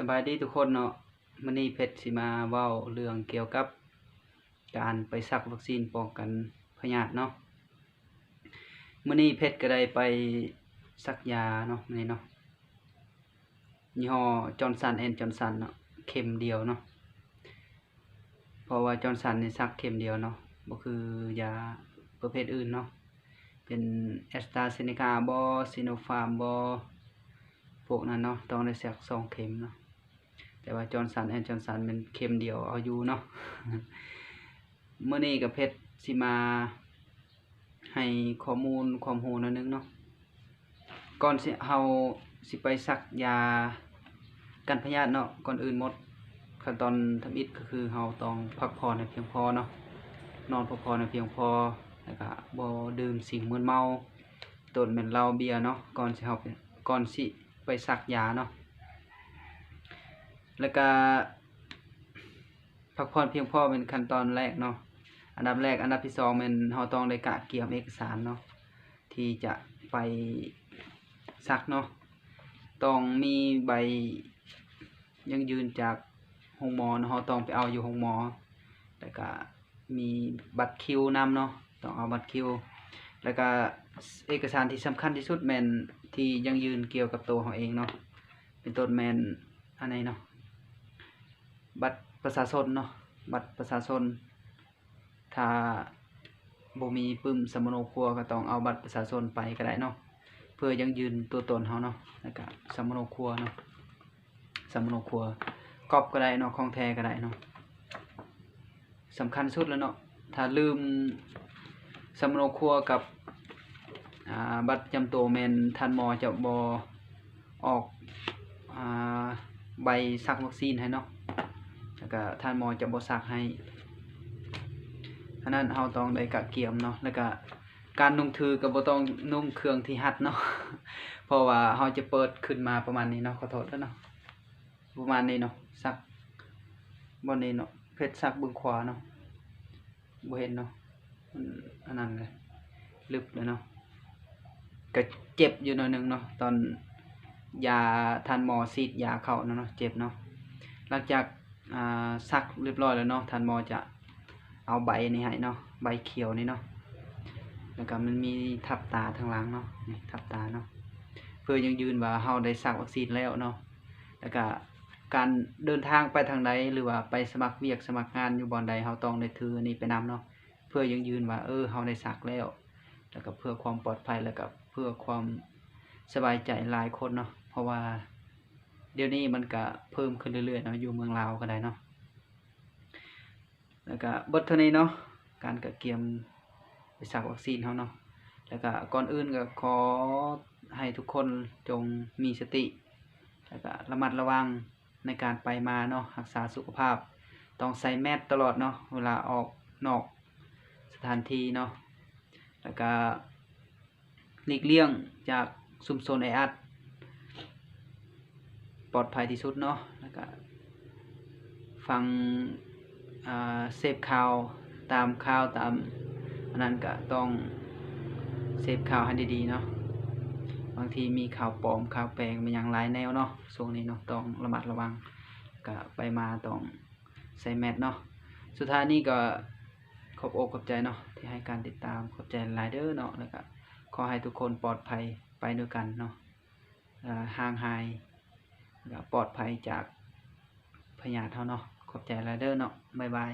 สบายดีทุกคนเนาะมื้อนี้เพชรสิมาเว้าเรื่องเกี่ยวกับการไปซักวัคซีนป้องกันพยาธิเนาะมื้อนี้เพชรก็ได้ไปซักยาเนาะอนี้เนาะยี่ห้อ Johnson Johnson เนาะเข็มเดียวเนาะเพราะว่า Johnson นี่ซักเข็มเดียวเนาะบ่คือยาประเภทอื่นเนาะเป็น AstraZeneca บ่ Sinopharm บ่พวกนั้นเนาะต้องได้ซักสองเข็มเนาะ แต่ว่าจอร์นสันแอนจอร์นสันเป็นเข็มเดียวเอาอยู่เนาะเมื่อนี้กับเพชรสิมา ให้ข้อมูลความรู้หนิดนึงเนาะก่อนสิเฮาสิไปซักยากันพยาธิเนาะก่อนอื่นหมดขั้นตอนทำอิฐก็คือเฮาต้องพักผ่อนให้เพียงพอเนาะนอนพักผ่อนให้เพียงพอแล้วก็บ่ดื่มสิ่งมึนเมาต้นแม่นเหล้าเบียร์เนาะก่อนสิเฮาก่อนสิไปซักยาเนาะ แล้วก็พักผ่อนเพียงพอเป็นขั้นตอนแรกเนาะอันดับแรกอันดับที่สองเป็นเราต้องได้กะเกี่ยมเอกสารเนาะที่จะไปซักเนาะต้องมีใบยังยืนจากโรงหมอเนาะต้องไปเอาอยู่โรงหมอแล้วก็มีบัตรคิวนำเนาะต้องเอาบัตรคิว แล้วก็เอกสารที่สำคัญที่สุดแมนที่ยังยืนเกี่ยวกับตัวเราเองเนาะเป็นต้นแมนอันไหนเนาะ บัตรประชาชนเนาะบัตรประชาชน ถ้าบ่มีปึ้มสมโนครัวก็ต้องเอาบัตรประชาชนไปก็ได้เนาะเพื่อยังยืนตัวตนเฮาเนาะแล้วก็สมโนครัวเนาะสมโนครัวกอบก็ได้เนาะของแท้ก็ได้เนาะสำคัญสุดแล้วเนาะถ้าลืมสมโนครัวกับบัตรจำตัวแมนท่านมอจะบ่ออกอใบซักวัคซีนให้เนาะ แล้วก็ท่านหมอจะบ่ซักให้ฉะนั้นเราต้องได้กะเกียมเนาะแล้วก็การนุ่งถือก็บ่ต้องนุ่งเครื่องที่รัดเนาะเพราะว่าเราจะเปิดขึ้นมาประมาณนี้เนาะขอโทษด้วยเนาะประมาณนี้เนาะซักบ่นี้เนาะเพชรซักเบิ่งขวาเนาะบ่เห็นเนาะมันอันนั้นเลยลึกเลยเนาะก็เจ็บอยู่หน่อยนึงเนาะตอนยาทานหมอฉีดยาเข้าเนาะเจ็บเนาะหลังจาก ซักเรียบร้อยแล้วเนาะท่านหมอจะเอาใบนี้ให้เนาะใบเขียวนี่เนาะแล้วก็มันมีทับตาทางหลังเนาะนี่ทับตาเนาะเพื่อยังยืนว่าเราได้ซักวัคซีนแล้วเนาะแล้วก็การเดินทางไปทางใดหรือว่าไปสมัครเวียกสมัครงานอยู่บ่อนใดเราต้องได้ถืออันนี้ไปนำเนาะเพื่อยังยืนว่าเออเราได้ซักแล้ว แล้วก็เพื่อความปลอดภัยแล้วก็เพื่อความสบายใจหลายคนเนาะเพราะว่า เดี๋ยวนี้มันก็เพิ่มขึ้นเรื่อยๆเนาะอยู่เมืองลาวก็ได้เนาะแล้วก็บิดเท่านี้เนาะการกะเกียมไปซักวัคซีนเฮาเนาะแล้วก็ก่อนอื่นก็ขอให้ทุกคนจงมีสติแล้วก็ระมัดระวังในการไปมาเนาะรักษาสุขภาพ ต้องใส่แมสตลอดเนาะเวลาออกนอกสถานที่เนาะแล้วก็หลีกเลี่ยงจากชุมชนแออัด ปลอดภัยที่สุดเนาะแล้วก็ฟังเสพข่าวตามข่าวตามอันนั้นก็ต้องเสพข่าวให้ดีๆเนาะบางทีมีข่าวปลอมข่าวแปลงมันย่างหลายแนวเนาะช่วงนี้เนาะต้องระมัดระวังก็ไปมาต้องใส่แมสเนาะสุดท้ายนี้ก็ขอบอกขอบใจเนาะที่ให้การติดตามขอบใจหลายเด้อเนาะแล้วก็ขอให้ทุกคนปลอดภัยไปด้วยกันเนาะห่างหาย ปลอดภัยจากพยาธิเฮาเนาะขอบใจหลายเดอร์เนาะบ๊ายบาย